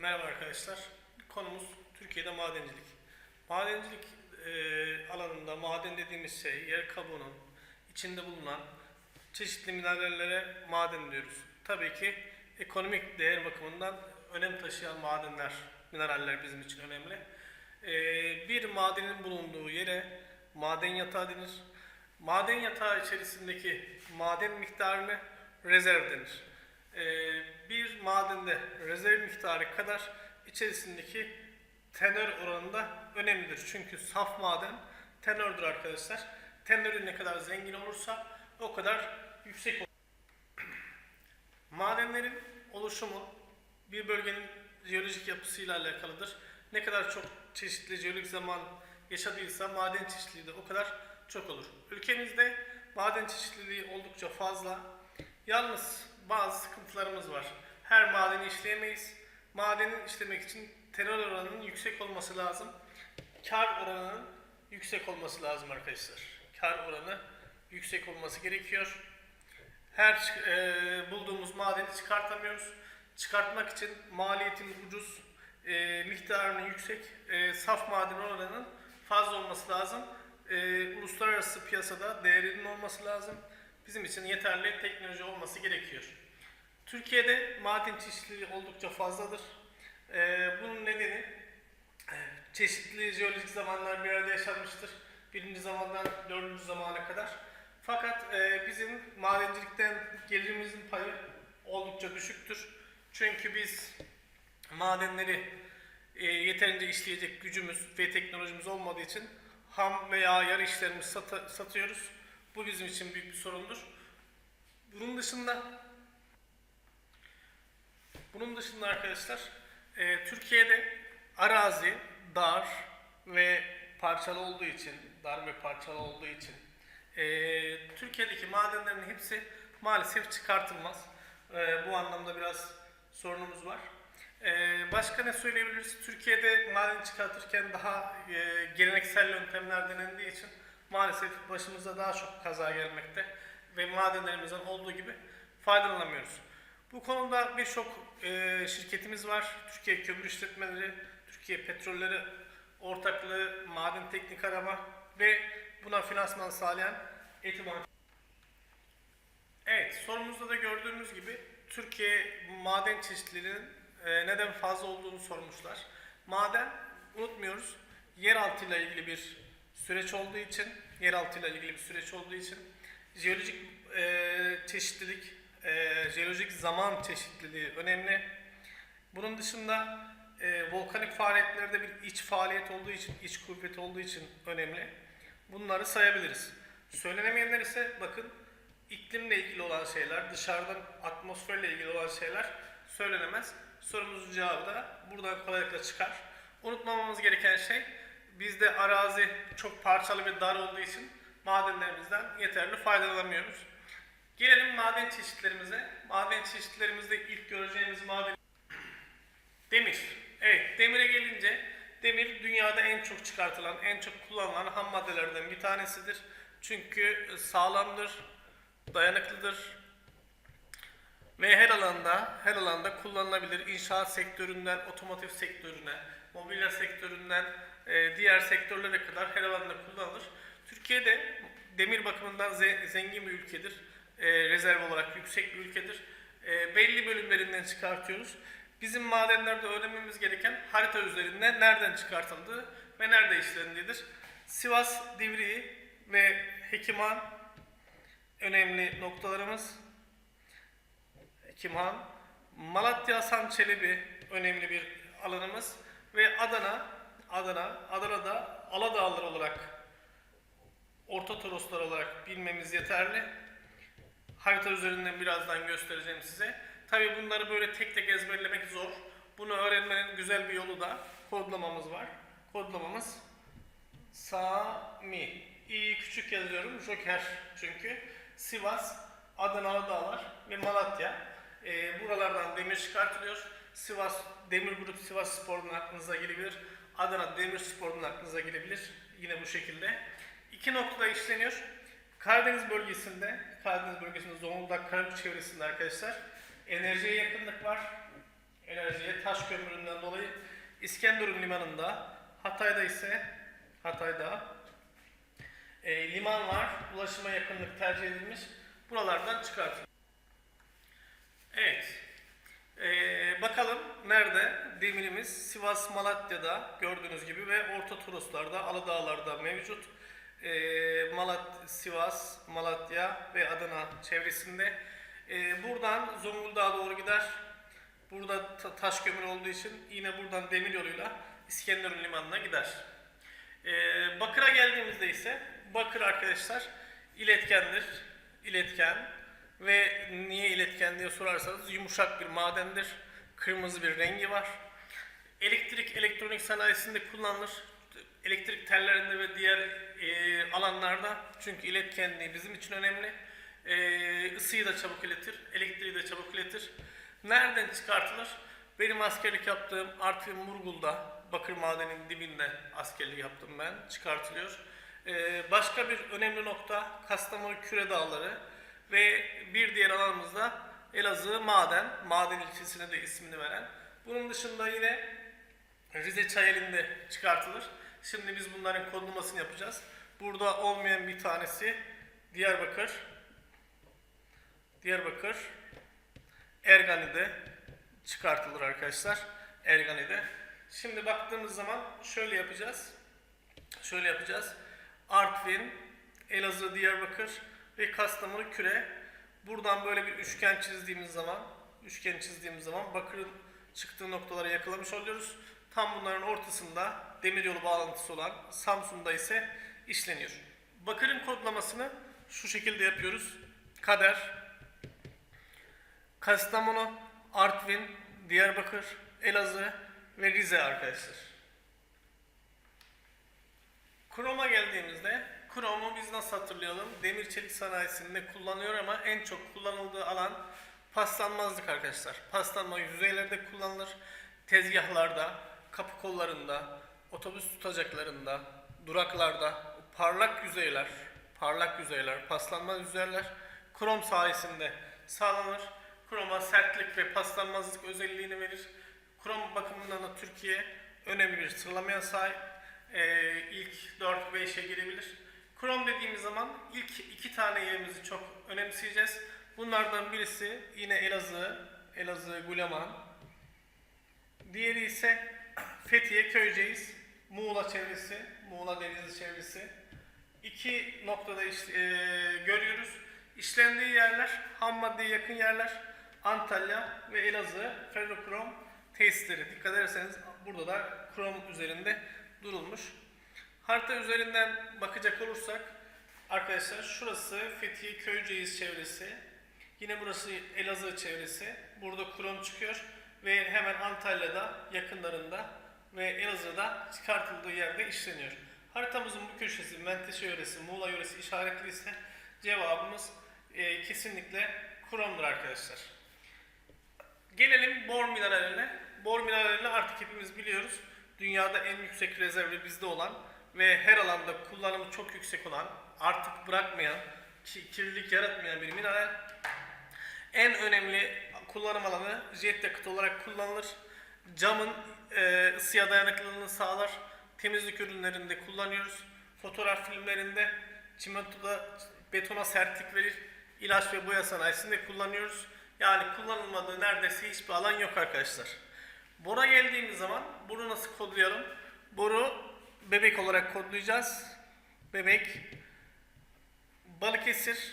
Merhaba arkadaşlar. Konumuz Türkiye'de madencilik. Madencilik e, alanında maden dediğimiz şey yer kabuğunun içinde bulunan çeşitli minerallere maden diyoruz. Tabii ki ekonomik değer bakımından önem taşıyan madenler, mineraller bizim için önemli. E, bir madenin bulunduğu yere maden yatağı denir. Maden yatağı içerisindeki maden miktarını rezerv denir. Ee, bir madende rezerv miktarı kadar içerisindeki tenör oranı da önemlidir. Çünkü saf maden tenördür arkadaşlar. Tenörü ne kadar zengin olursa o kadar yüksek olur. Madenlerin oluşumu bir bölgenin jeolojik yapısıyla alakalıdır. Ne kadar çok çeşitli jeolojik zaman yaşadıysa maden çeşitliliği de o kadar çok olur. Ülkemizde maden çeşitliliği oldukça fazla. Yalnız bazı sıkıntılarımız var. Her madeni işleyemeyiz. Madeni işlemek için terör oranının yüksek olması lazım. Kar oranının yüksek olması lazım arkadaşlar. Kar oranı yüksek olması gerekiyor. Her e, bulduğumuz madeni çıkartamıyoruz. Çıkartmak için maliyetimiz ucuz, e, miktarının yüksek, e, saf maden oranının fazla olması lazım. E, uluslararası piyasada değerinin olması lazım. Bizim için yeterli teknoloji olması gerekiyor. Türkiye'de maden çeşitliliği oldukça fazladır. E, bunun nedeni e, çeşitli jeolojik zamanlar bir arada yaşanmıştır. Birinci zamandan dördüncü zamana kadar. Fakat e, bizim madencilikten gelirimizin payı oldukça düşüktür. Çünkü biz madenleri e, yeterince işleyecek gücümüz ve teknolojimiz olmadığı için ham veya yarı işlerimizi sata- satıyoruz. Bu bizim için büyük bir sorundur. Bunun dışında bunun dışında arkadaşlar e, Türkiye'de arazi dar ve parçalı olduğu için, dar ve parçalı olduğu için e, Türkiye'deki madenlerin hepsi maalesef çıkartılmaz. E, bu anlamda biraz sorunumuz var. E, başka ne söyleyebiliriz? Türkiye'de maden çıkartırken daha e, geleneksel yöntemler denendiği için maalesef başımıza daha çok kaza gelmekte ve madenlerimizden olduğu gibi faydalanamıyoruz. Bu konuda birçok e, şirketimiz var. Türkiye Kömür İşletmeleri, Türkiye Petrolleri Ortaklığı, Maden Teknik Arama ve buna finansman sağlayan Etiban. Evet, sorumuzda da gördüğümüz gibi Türkiye maden çeşitliliğinin e, neden fazla olduğunu sormuşlar. Maden, unutmuyoruz, yeraltı ile ilgili bir süreç olduğu için, yeraltı ile ilgili bir süreç olduğu için jeolojik e, çeşitlilik, e, jeolojik zaman çeşitliliği önemli. Bunun dışında e, volkanik faaliyetlerde bir iç faaliyet olduğu için, iç kuvvet olduğu için önemli. Bunları sayabiliriz. Söylenemeyenler ise bakın iklimle ilgili olan şeyler, dışarıdan atmosferle ilgili olan şeyler söylenemez. Sorumuzun cevabı da buradan kolaylıkla çıkar. Unutmamamız gereken şey bizde arazi çok parçalı ve dar olduğu için madenlerimizden yeterli faydalanamıyoruz. Gelelim maden çeşitlerimize. Maden çeşitlerimizde ilk göreceğimiz maden Demir. Evet, demire gelince demir dünyada en çok çıkartılan, en çok kullanılan ham maddelerden bir tanesidir. Çünkü sağlamdır, dayanıklıdır ve her alanda, her alanda kullanılabilir. İnşaat sektöründen otomotiv sektörüne, mobilya sektöründen e, diğer sektörlere kadar her alanda kullanılır. Türkiye'de demir bakımından ze- zengin bir ülkedir. E, rezerv olarak yüksek bir ülkedir. E, belli bölümlerinden çıkartıyoruz. Bizim madenlerde öğrenmemiz gereken harita üzerinde nereden çıkartıldığı ve nerede işlendiğidir. Sivas, Divriği ve Hekiman önemli noktalarımız. Hekimhan, Malatya Hasan Çelebi önemli bir alanımız ve Adana, Adana, Adana'da Aladağlar olarak, Orta Toroslar olarak bilmemiz yeterli. Harita üzerinden birazdan göstereceğim size. Tabi bunları böyle tek tek ezberlemek zor. Bunu öğrenmenin güzel bir yolu da kodlamamız var. Kodlamamız Sami. İyi küçük yazıyorum. Joker çünkü. Sivas, Adana Dağlar ve Malatya. Ee, buralardan demir çıkartılıyor. Sivas Demir Grup Sivas Spor'un aklınıza gelebilir. Adana Demir Spor'un aklınıza gelebilir. Yine bu şekilde. İki noktada işleniyor. Karadeniz bölgesinde, Karadeniz bölgesinde Zonguldak Karabük çevresinde arkadaşlar enerjiye yakınlık var. enerjiye taş kömüründen dolayı İskenderun limanında, Hatay'da ise Hatay'da e, liman var. Ulaşıma yakınlık tercih edilmiş. Buralardan çıkartılıyor. Evet. Ee, bakalım nerede? Demirimiz Sivas Malatya'da gördüğünüz gibi ve Orta Toroslar'da, Aladağlar'da mevcut. Ee, Malat, Sivas, Malatya ve Adana çevresinde. Ee, buradan Zonguldak'a doğru gider. Burada ta- taş kömür olduğu için yine buradan demir yoluyla İskenderun Limanı'na gider. Ee, Bakır'a geldiğimizde ise Bakır arkadaşlar iletkendir. İletken ve niye iletken diye sorarsanız yumuşak bir madendir. Kırmızı bir rengi var. Elektrik, elektronik sanayisinde kullanılır. Elektrik tellerinde ve diğer e, alanlarda çünkü iletkenliği bizim için önemli. E, ısıyı da çabuk iletir, elektriği de çabuk iletir. Nereden çıkartılır? Benim askerlik yaptığım Artvin Murgul'da, Bakır Madeninin dibinde askerlik yaptım ben, çıkartılıyor. E, başka bir önemli nokta Kastamonu Küre Dağları ve bir diğer alanımızda Elazığ Maden, Maden ilçesine de ismini veren. Bunun dışında yine Rize Çayeli'nde çıkartılır. Şimdi biz bunların kodlamasını yapacağız. Burada olmayan bir tanesi Diyarbakır. Diyarbakır Ergani'de çıkartılır arkadaşlar. Ergani'de. Şimdi baktığımız zaman şöyle yapacağız. Şöyle yapacağız. Artvin, Elazığ, Diyarbakır ve Kastamonu Küre. Buradan böyle bir üçgen çizdiğimiz zaman, üçgen çizdiğimiz zaman Bakır'ın çıktığı noktalara yakalamış oluyoruz. Tam bunların ortasında demiryolu bağlantısı olan Samsun'da ise işleniyor. Bakır'ın kodlamasını şu şekilde yapıyoruz. Kader, Kastamonu, Artvin, Diyarbakır, Elazığ ve Rize arkadaşlar. Krom'a geldiğimizde kromu biz nasıl hatırlayalım? Demir çelik sanayisinde kullanıyor ama en çok kullanıldığı alan paslanmazlık arkadaşlar. Paslanma yüzeylerde kullanılır. Tezgahlarda, kapı kollarında, otobüs tutacaklarında, duraklarda parlak yüzeyler, parlak yüzeyler, paslanmaz yüzeyler krom sayesinde sağlanır. Kroma sertlik ve paslanmazlık özelliğini verir. Krom bakımından da Türkiye önemli bir sıralamaya sahip. Ee, ilk 4-5'e girebilir. Krom dediğimiz zaman ilk iki tane yerimizi çok önemseyeceğiz. Bunlardan birisi yine Elazığ, Elazığ Guleman. Diğeri ise Fethiye Köyceğiz, Muğla çevresi, Muğla Denizli çevresi. İki noktada iş, e, görüyoruz. İşlendiği yerler, ham maddeye yakın yerler Antalya ve Elazığ ferrokrom tesisleri. Dikkat ederseniz burada da krom üzerinde durulmuş. Harita üzerinden bakacak olursak arkadaşlar şurası Fethiye Köyceğiz çevresi. Yine burası Elazığ çevresi. Burada krom çıkıyor ve hemen Antalya'da yakınlarında ve Elazığ'da çıkartıldığı yerde işleniyor. Haritamızın bu köşesi Menteşe yöresi, Muğla yöresi işaretli ise cevabımız e, kesinlikle kromdur arkadaşlar. Gelelim bor mineraline. Bor mineralini artık hepimiz biliyoruz. Dünyada en yüksek rezervi bizde olan ve her alanda kullanımı çok yüksek olan, artık bırakmayan, ki- kirlilik yaratmayan bir mineral. En önemli kullanım alanı jet yakıt olarak kullanılır. Camın e, ısıya dayanıklılığını sağlar. Temizlik ürünlerinde kullanıyoruz. Fotoğraf filmlerinde, çimentoda betona sertlik verir. İlaç ve boya sanayisinde kullanıyoruz. Yani kullanılmadığı neredeyse hiçbir alan yok arkadaşlar. Bora geldiğimiz zaman boru nasıl kodlayalım? Boru bebek olarak kodlayacağız. Bebek, Balıkesir,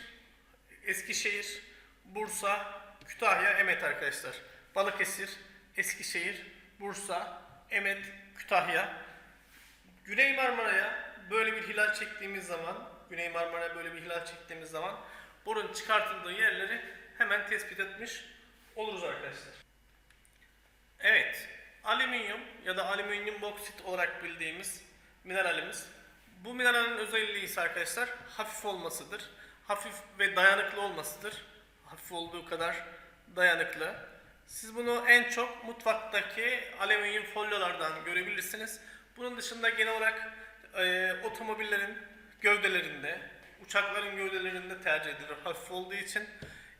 Eskişehir, Bursa, Kütahya, Emet arkadaşlar. Balıkesir, Eskişehir, Bursa, Emet, Kütahya. Güney Marmara'ya böyle bir hilal çektiğimiz zaman, Güney Marmara'ya böyle bir hilal çektiğimiz zaman borun çıkartıldığı yerleri hemen tespit etmiş oluruz arkadaşlar. Evet, alüminyum ya da alüminyum boksit olarak bildiğimiz mineralimiz. Bu mineralin özelliği ise arkadaşlar hafif olmasıdır. Hafif ve dayanıklı olmasıdır. Hafif olduğu kadar dayanıklı. Siz bunu en çok mutfaktaki alüminyum folyolardan görebilirsiniz. Bunun dışında genel olarak e, otomobillerin gövdelerinde, uçakların gövdelerinde tercih edilir hafif olduğu için.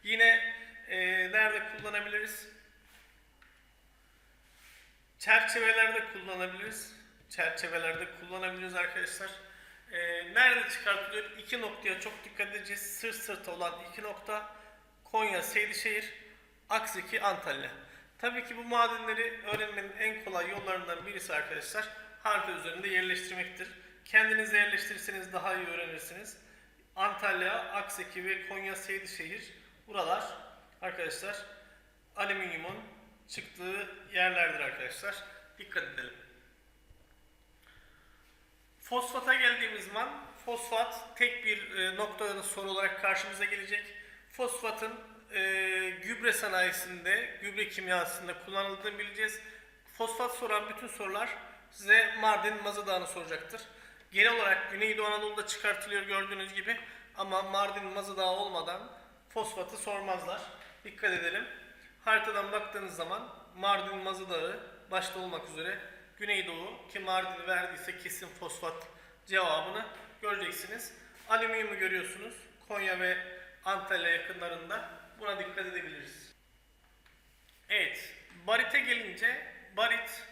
Yine e, nerede kullanabiliriz? çerçevelerde kullanabiliriz. Çerçevelerde kullanabiliriz arkadaşlar. Ee, nerede çıkartılıyor? İki noktaya çok dikkat edeceğiz. Sırt sırta olan iki nokta. Konya, Seydişehir, Akseki, Antalya. Tabii ki bu madenleri öğrenmenin en kolay yollarından birisi arkadaşlar harita üzerinde yerleştirmektir. Kendiniz yerleştirirseniz daha iyi öğrenirsiniz. Antalya, Akseki ve Konya, Seydişehir buralar arkadaşlar alüminyumun çıktığı yerlerdir arkadaşlar. Dikkat edelim. Fosfata geldiğimiz zaman fosfat tek bir e, noktada soru olarak karşımıza gelecek. Fosfatın e, gübre sanayisinde, gübre kimyasında kullanıldığını bileceğiz. Fosfat soran bütün sorular size Mardin Mazı Dağı'nı soracaktır. Genel olarak Güneydoğu Anadolu'da çıkartılıyor gördüğünüz gibi ama Mardin Mazı Dağı olmadan fosfatı sormazlar. Dikkat edelim. Haritadan baktığınız zaman Mardin Mazı Dağı başta olmak üzere Güneydoğu ki Mardin verdiyse kesin fosfat cevabını göreceksiniz. Alüminyumu görüyorsunuz. Konya ve Antalya yakınlarında. Buna dikkat edebiliriz. Evet. Barite gelince barit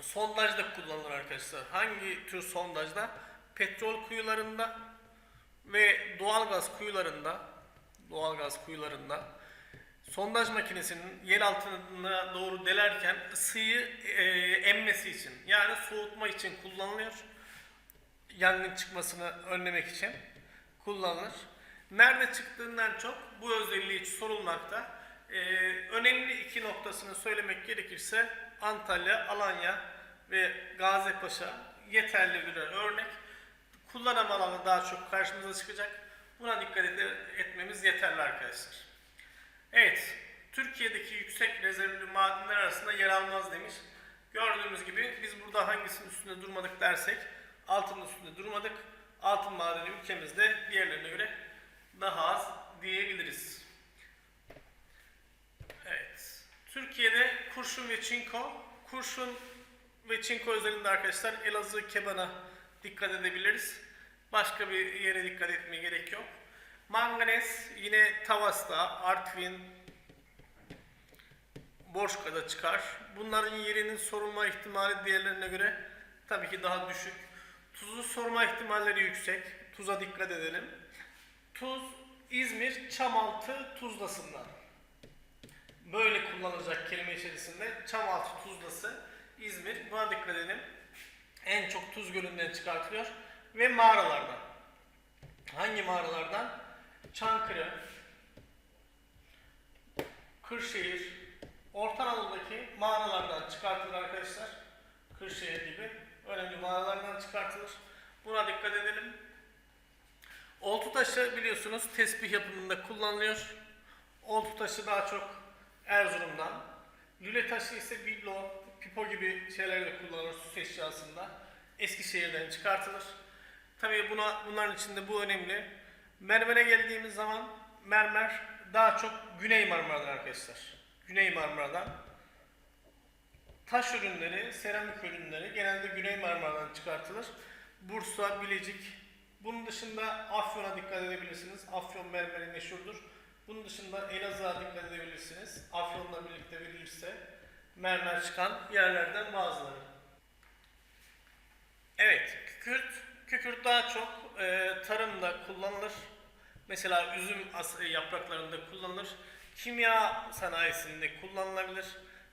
sondajda kullanılır arkadaşlar. Hangi tür sondajda? Petrol kuyularında ve doğalgaz kuyularında doğalgaz kuyularında sondaj makinesinin yer altına doğru delerken ısıyı e, emmesi için yani soğutma için kullanılıyor. Yangın çıkmasını önlemek için kullanılır. Nerede çıktığından çok bu özelliği sorulmakta. E, önemli iki noktasını söylemek gerekirse Antalya, Alanya ve Gazipaşa yeterli birer örnek. Kullanım alanı daha çok karşımıza çıkacak. Buna dikkat etmemiz yeterli arkadaşlar. Evet, Türkiye'deki yüksek rezervli madenler arasında yer almaz demiş. Gördüğümüz gibi biz burada hangisinin üstünde durmadık dersek altının üstünde durmadık. Altın madeni ülkemizde diğerlerine göre daha az diyebiliriz. Evet. Türkiye'de kurşun ve çinko. Kurşun ve çinko özelinde arkadaşlar Elazığ Keban'a dikkat edebiliriz. Başka bir yere dikkat etmeye gerek yok. Manganez yine Tavas'ta, Artvin, Borçka'da çıkar. Bunların yerinin sorulma ihtimali diğerlerine göre tabii ki daha düşük. Tuzu sorma ihtimalleri yüksek. Tuza dikkat edelim. Tuz İzmir Çamaltı Tuzlası'ndan. Böyle kullanılacak kelime içerisinde Çamaltı Tuzlası İzmir. Buna dikkat edelim. En çok Tuz Gölü'nden çıkartılıyor ve mağaralardan. Hangi mağaralardan? Çankırı, Kırşehir, Orta Anadolu'daki mağaralardan çıkartılır arkadaşlar. Kırşehir gibi önemli mağaralardan çıkartılır. Buna dikkat edelim. Oltu taşı biliyorsunuz tesbih yapımında kullanılıyor. Oltu taşı daha çok Erzurum'dan. Lüle taşı ise biblo, pipo gibi şeylerde kullanılır süs eşyasında. Eskişehir'den çıkartılır. Tabii buna bunların içinde bu önemli. Mermer'e geldiğimiz zaman mermer daha çok Güney Marmara'dan arkadaşlar. Güney Marmara'dan. Taş ürünleri, seramik ürünleri genelde Güney Marmara'dan çıkartılır. Bursa, Bilecik. Bunun dışında Afyon'a dikkat edebilirsiniz. Afyon mermeri meşhurdur. Bunun dışında Elazığ'a dikkat edebilirsiniz. Afyon'la birlikte verilirse mermer çıkan yerlerden bazıları. Evet, kükürt. Kükürt daha çok e, tarımda kullanılır. Mesela üzüm e, yapraklarında kullanılır. Kimya sanayisinde kullanılabilir.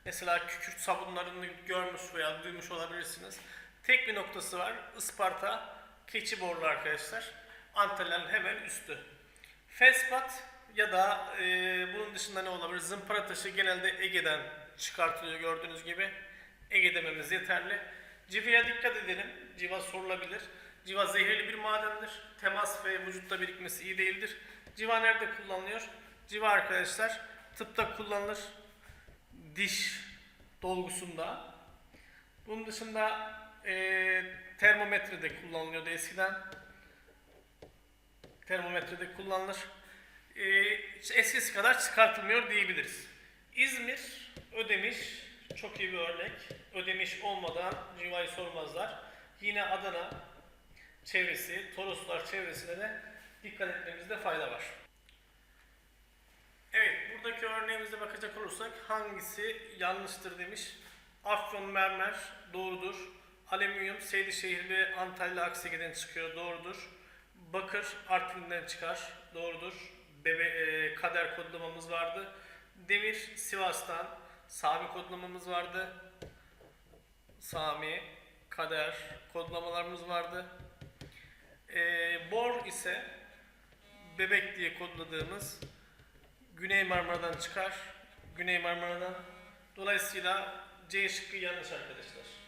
Mesela kükürt sabunlarını görmüş veya duymuş olabilirsiniz. Tek bir noktası var. Isparta, Keçiborlu arkadaşlar. Antalya'nın hemen üstü. Fespat ya da e, bunun dışında ne olabilir? Zımpara taşı genelde Ege'den çıkartılıyor gördüğünüz gibi. Ege dememiz yeterli. Civa'ya dikkat edelim. Civa sorulabilir. Civa zehirli bir madendir. Temas ve vücutta birikmesi iyi değildir. Civa nerede kullanılıyor? Civa arkadaşlar tıpta kullanılır. Diş dolgusunda. Bunun dışında e, termometrede kullanılıyordu eskiden. Termometrede kullanılır. E, eskisi kadar çıkartılmıyor diyebiliriz. İzmir, Ödemiş çok iyi bir örnek. Ödemiş olmadan civayı sormazlar. Yine Adana çevresi, Toroslar çevresine de dikkat etmemizde fayda var. Evet, buradaki örneğimize bakacak olursak hangisi yanlıştır demiş. Afyon mermer doğrudur. Alüminyum Seydişehir ve Antalya Aksege'den çıkıyor doğrudur. Bakır Artvin'den çıkar doğrudur. Bebe, e, kader kodlamamız vardı. Demir Sivas'tan Sami kodlamamız vardı. Sami, kader kodlamalarımız vardı. E, bor ise bebek diye kodladığımız Güney Marmara'dan çıkar. Güney Marmara'dan. Dolayısıyla C şıkkı yanlış arkadaşlar.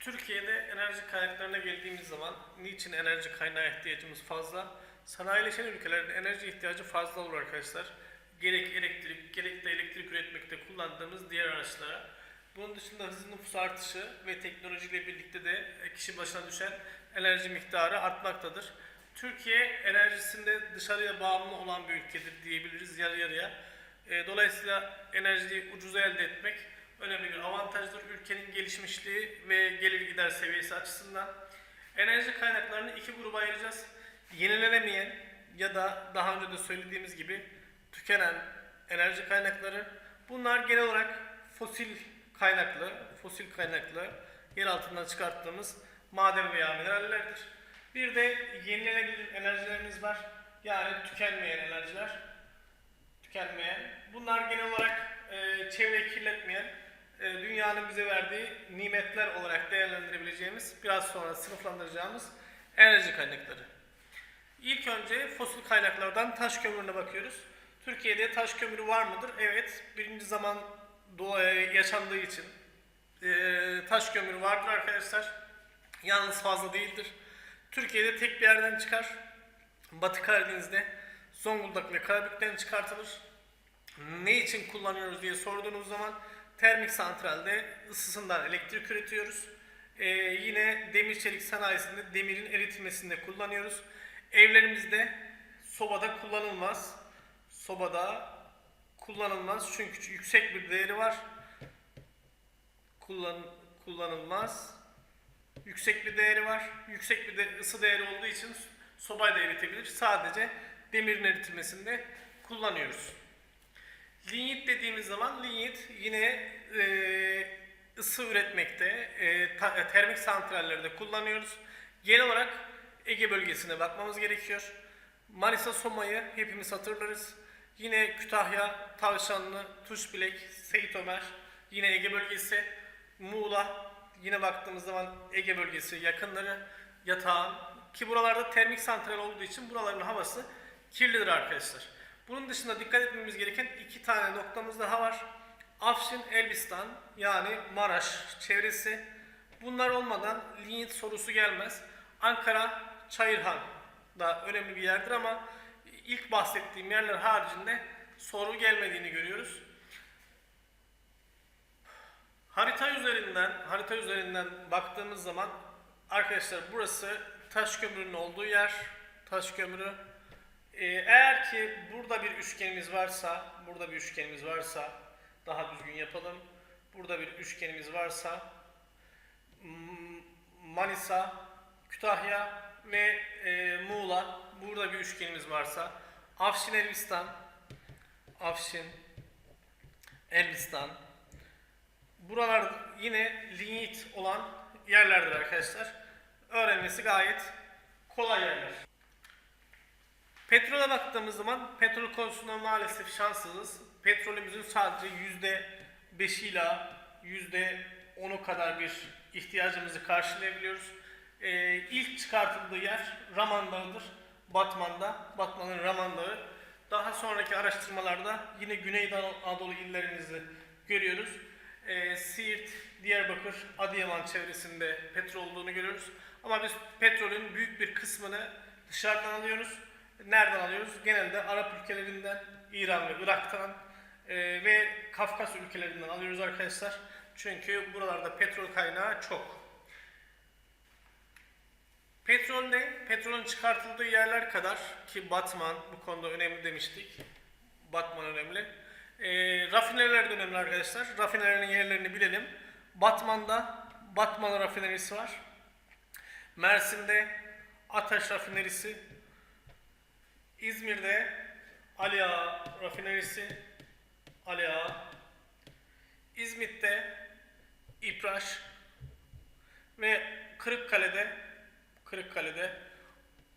Türkiye'de enerji kaynaklarına geldiğimiz zaman niçin enerji kaynağı ihtiyacımız fazla? Sanayileşen ülkelerin enerji ihtiyacı fazla olur arkadaşlar. Gerek elektrik, gerek de elektrik üretmekte kullandığımız diğer araçlara. Bunun dışında hızlı nüfus artışı ve teknolojiyle birlikte de kişi başına düşen enerji miktarı artmaktadır. Türkiye enerjisinde dışarıya bağımlı olan bir ülkedir diyebiliriz yarı yarıya. E, Dolayısıyla enerjiyi ucuza elde etmek önemli bir avantajdır ülkenin gelişmişliği ve gelir gider seviyesi açısından. Enerji kaynaklarını iki gruba ayıracağız. Yenilenemeyen ya da daha önce de söylediğimiz gibi tükenen enerji kaynakları. Bunlar genel olarak fosil kaynaklı, fosil kaynaklı yer altından çıkarttığımız maden veya minerallerdir. Bir de yenilenebilir enerjilerimiz var. Yani tükenmeyen enerjiler. Tükenmeyen. Bunlar genel olarak e, çevreyi kirletmeyen, dünyanın bize verdiği nimetler olarak değerlendirebileceğimiz, biraz sonra sınıflandıracağımız enerji kaynakları. İlk önce fosil kaynaklardan taş kömürüne bakıyoruz. Türkiye'de taş kömürü var mıdır? Evet. Birinci zaman doğa- yaşandığı için e, taş kömürü vardır arkadaşlar. Yalnız fazla değildir. Türkiye'de tek bir yerden çıkar. Batı Karadeniz'de Zonguldak ve Karabük'ten çıkartılır. Ne için kullanıyoruz diye sorduğunuz zaman termik santralde ısısından elektrik üretiyoruz. Ee, yine demir çelik sanayisinde demirin eritilmesinde kullanıyoruz. Evlerimizde sobada kullanılmaz. Sobada kullanılmaz çünkü yüksek bir değeri var. Kullan, kullanılmaz. Yüksek bir değeri var. Yüksek bir de ısı değeri olduğu için sobayı da eritebilir. Sadece demirin eritilmesinde kullanıyoruz. Linyit dediğimiz zaman linyit yine e, ısı üretmekte, e, ta- e, termik santrallerde kullanıyoruz. Genel olarak Ege bölgesine bakmamız gerekiyor. Manisa Soma'yı hepimiz hatırlarız. Yine Kütahya, Tavşanlı, Tuşbilek, Seyit Ömer, yine Ege bölgesi, Muğla, yine baktığımız zaman Ege bölgesi yakınları, Yatağan ki buralarda termik santral olduğu için buraların havası kirlidir arkadaşlar. Bunun dışında dikkat etmemiz gereken iki tane noktamız daha var. Afşin, Elbistan yani Maraş çevresi. Bunlar olmadan linyit sorusu gelmez. Ankara, Çayırhan da önemli bir yerdir ama ilk bahsettiğim yerler haricinde soru gelmediğini görüyoruz. Harita üzerinden, harita üzerinden baktığımız zaman arkadaşlar burası taş kömürünün olduğu yer. Taş kömürü. Ee, eğer ki burada bir üçgenimiz varsa, burada bir üçgenimiz varsa daha düzgün yapalım. Burada bir üçgenimiz varsa Manisa, Kütahya ve e, Muğla burada bir üçgenimiz varsa Afşin Elbistan Afşin Elbistan Buralar yine linyit olan yerlerdir arkadaşlar. Öğrenmesi gayet kolay yerler. Petrole baktığımız zaman petrol konusunda maalesef şanssızız. Petrolümüzün sadece yüzde ila yüzde onu kadar bir ihtiyacımızı karşılayabiliyoruz. Ee, ilk çıkartıldığı yer Raman Dağı'dır. Batman'da. Batman'ın Raman Dağı. Daha sonraki araştırmalarda yine Güney Anadolu illerimizi görüyoruz. Ee, Siirt, Diyarbakır, Adıyaman çevresinde petrol olduğunu görüyoruz. Ama biz petrolün büyük bir kısmını dışarıdan alıyoruz. Nereden alıyoruz? Genelde Arap ülkelerinden, İran ve Irak'tan e, ve Kafkas ülkelerinden alıyoruz arkadaşlar. Çünkü buralarda petrol kaynağı çok. Petrol ne? Petrolün çıkartıldığı yerler kadar ki Batman bu konuda önemli demiştik. Batman önemli. E, rafineriler de önemli arkadaşlar. Rafinerilerin yerlerini bilelim. Batman'da Batman rafinerisi var. Mersin'de Ataş rafinerisi. İzmir'de Ali Ağa rafinerisi. Ali Ağa. İzmit Tüpraş ve Kırıkkale'de Kırıkkale'de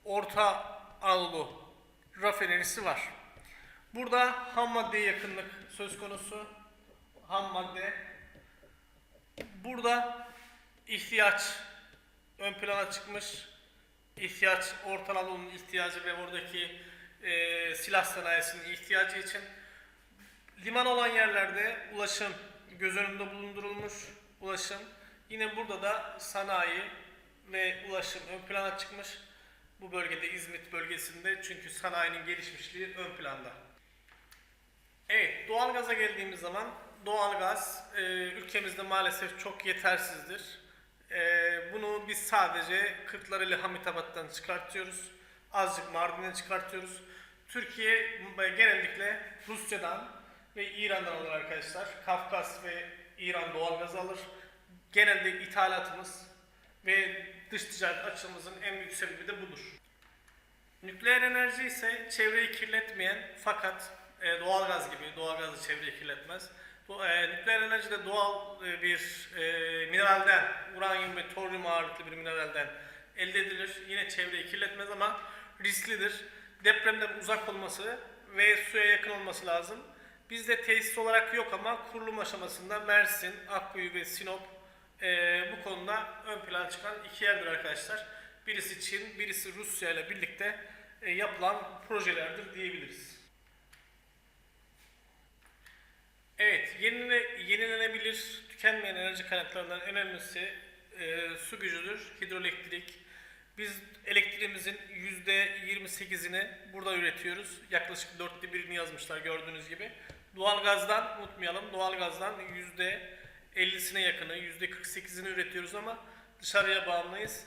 Orta Anadolu rafinerisi var. Burada ham maddeye yakınlık söz konusu. Ham madde. Burada ihtiyaç ön plana çıkmış. İhtiyaç, Orta Anadolu'nun ihtiyacı ve oradaki e, silah sanayisinin ihtiyacı için liman olan yerlerde ulaşım göz önünde bulundurulmuş. Ulaşım. Yine burada da sanayi ve ulaşım ön plana çıkmış. Bu bölgede İzmit bölgesinde çünkü sanayinin gelişmişliği ön planda. Evet, doğalgaza geldiğimiz zaman doğalgaz e, ülkemizde maalesef çok yetersizdir. E, bunu biz sadece Kırklareli Hamitabat'tan çıkartıyoruz. Azıcık Mardin'den çıkartıyoruz. Türkiye genellikle Rusya'dan ve İran'dan alır arkadaşlar. Kafkas ve İran doğalgaz alır. Genelde ithalatımız ve dış ticaret açığımızın en büyük sebebi de budur. Nükleer enerji ise çevreyi kirletmeyen fakat e, doğalgaz gibi, doğalgaz da çevreyi kirletmez. Bu, e, nükleer enerji de doğal e, bir e, mineralden, uranyum ve toryum ağırlıklı bir mineralden elde edilir. Yine çevreyi kirletmez ama risklidir. Depremden uzak olması ve suya yakın olması lazım. Bizde tesis olarak yok ama kurulum aşamasında Mersin, Akkuyu ve Sinop e, bu konuda ön plana çıkan iki yerdir arkadaşlar. Birisi Çin, birisi Rusya ile birlikte e, yapılan projelerdir diyebiliriz. Evet, yenile, yenilenebilir, tükenmeyen enerji kaynaklarından en önemlisi e, su gücüdür, hidroelektrik. Biz elektriğimizin %28'ini burada üretiyoruz. Yaklaşık dörtte birini yazmışlar gördüğünüz gibi. Doğalgazdan unutmayalım, doğalgazdan %50'sine yakını, %48'ini üretiyoruz ama dışarıya bağımlıyız.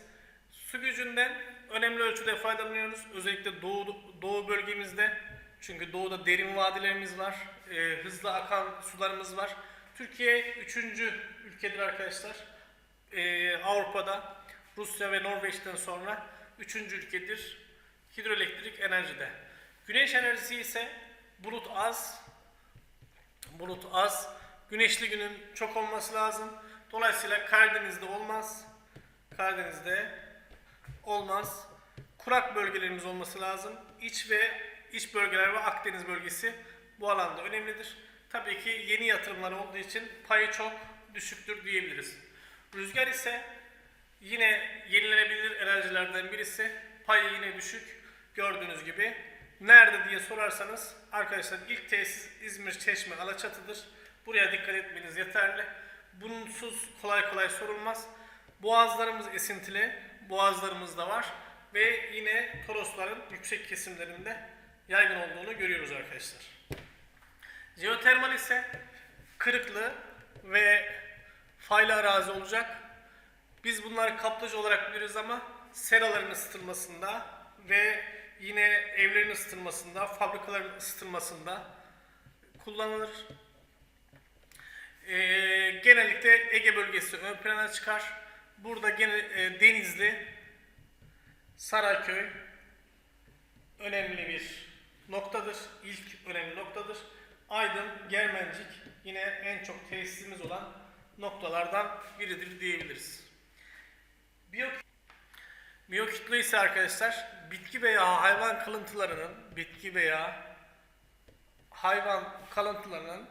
Su gücünden önemli ölçüde faydalanıyoruz. Özellikle doğu, doğu bölgemizde. Çünkü doğuda derin vadilerimiz var. e, hızlı akan sularımız var. Türkiye üçüncü ülkedir arkadaşlar. E, Avrupa'da Rusya ve Norveç'ten sonra üçüncü ülkedir hidroelektrik enerjide. Güneş enerjisi ise bulut az, bulut az, güneşli günün çok olması lazım. Dolayısıyla Karadeniz'de olmaz. Karadeniz'de olmaz. Kurak bölgelerimiz olması lazım. İç ve iç bölgeler ve Akdeniz bölgesi bu alanda önemlidir. Tabii ki yeni yatırımlar olduğu için payı çok düşüktür diyebiliriz. Rüzgar ise yine yenilenebilir enerjilerden birisi. Payı yine düşük. Gördüğünüz gibi. Nerede diye sorarsanız arkadaşlar ilk tesis İzmir Çeşme Alaçatı'dır. Buraya dikkat etmeniz yeterli. Bunsuz kolay kolay sorulmaz. Boğazlarımız esintili. Boğazlarımız da var. Ve yine Torosların yüksek kesimlerinde yaygın olduğunu görüyoruz arkadaşlar. Jeotermal ise kırıklı ve faylı arazi olacak. Biz bunları kaplıca olarak biliriz ama seraların ısıtılmasında ve yine evlerin ısıtılmasında, fabrikaların ısıtılmasında kullanılır. Ee, genellikle Ege bölgesi ön plana çıkar. Burada gene e, Denizli, Saraköy önemli bir noktadır. İlk önemli noktadır. Aydın, Germencik yine en çok tesisimiz olan noktalardan biridir diyebiliriz. Biyo Biyokütle ise arkadaşlar bitki veya hayvan kalıntılarının bitki veya hayvan kalıntılarının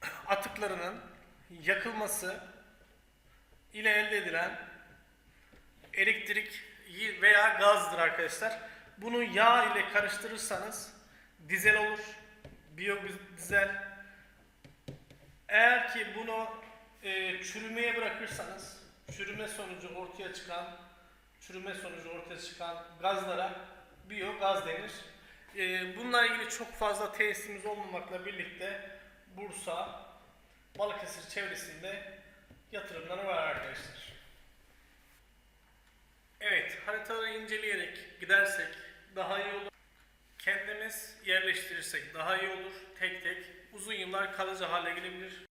atıklarının yakılması ile elde edilen elektrik veya gazdır arkadaşlar. Bunu yağ ile karıştırırsanız dizel olur. Biyodizel. Eğer ki bunu e, çürümeye bırakırsanız çürüme sonucu ortaya çıkan çürüme sonucu ortaya çıkan gazlara biyogaz denir. E, bununla ilgili çok fazla tesisimiz olmamakla birlikte Bursa, Balıkesir çevresinde yatırımları var arkadaşlar. Evet, haritaları inceleyerek gidersek daha iyi olur. Kendimiz yerleştirirsek daha iyi olur. Tek tek uzun yıllar kalıcı hale gelebilir.